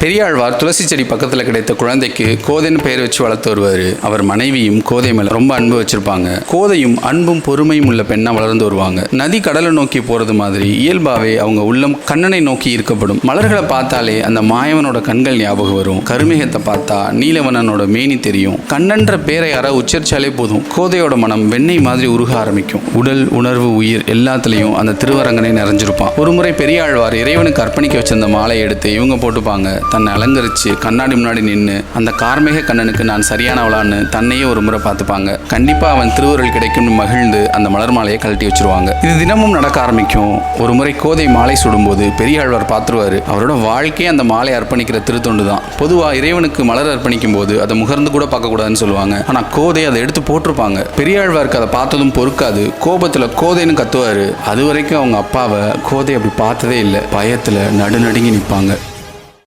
பெரியாழ்வார் துளசி செடி பக்கத்தில் கிடைத்த குழந்தைக்கு கோதைன்னு பெயர் வச்சு வளர்த்து வருவார். அவர் மனைவியும் கோதை மேல ரொம்ப அன்பு வச்சிருப்பாங்க. கோதையும் அன்பும் பொறுமையும் உள்ள பெண்ணா வளர்ந்து வருவாங்க. நதி கடலை நோக்கி போறது மாதிரி இயல்பாவே அவங்க உள்ளம் கண்ணனை நோக்கி ஈர்க்கப்படும். மலர்களை பார்த்தாலே அந்த மாயவனோட கண்கள் ஞாபகம் வரும். கருமேகத்தை பார்த்தா நீலவனனோட மேனி தெரியும். கண்ணன்ற பேரை யாரா உச்சரிச்சாலே போதும். கோதையோட மனம் வெண்ணெய் மாதிரி உருக ஆரம்பிக்கும். உடல் உணர்வு உயிர் எல்லாத்துலேயும் அந்த திருவரங்கனை நிறைஞ்சிருப்பான். ஒருமுறை பெரியாழ்வார் இறைவனுக்கு அர்ப்பணிக்க வச்சிருந்த மாலையை எடுத்து இவங்க போட்டுப்பாங்க. தன்னை அலங்கரிச்சு கண்ணாடி முன்னாடி நின்று அந்த கார்மேக கண்ணனுக்கு நான் சரியானவளான்னு தன்னையே ஒரு முறை பார்த்துப்பாங்க. கண்டிப்பா அவன் திருவுருள் கிடைக்கும்னு மகிழ்ந்து அந்த மலர் மாலையை கழட்டி வச்சிருவாங்க. இது தினமும் நடக்க ஆரம்பிக்கும். ஒரு முறை கோதை மாலை சுடும்போது பெரியாழ்வார் பார்த்துருவாரு. அவரோட வாழ்க்கையே அந்த மாலை அர்ப்பணிக்கிற திருத்தொண்டு தான். பொதுவா இறைவனுக்கு மலர் அர்ப்பணிக்கும் போது அதை முகர்ந்து கூட பார்க்கக்கூடாதுன்னு சொல்லுவாங்க. ஆனா கோதை அதை எடுத்து போட்டிருப்பாங்க. பெரியாழ்வாருக்கு அதை பார்த்ததும் பொறுக்காது. கோபத்துல கோதைன்னு கத்துவாரு. அது வரைக்கும் அவங்க அப்பாவை கோதை அப்படி பார்த்ததே இல்லை. பயத்துல நடுநடுங்கி நிற்பாங்க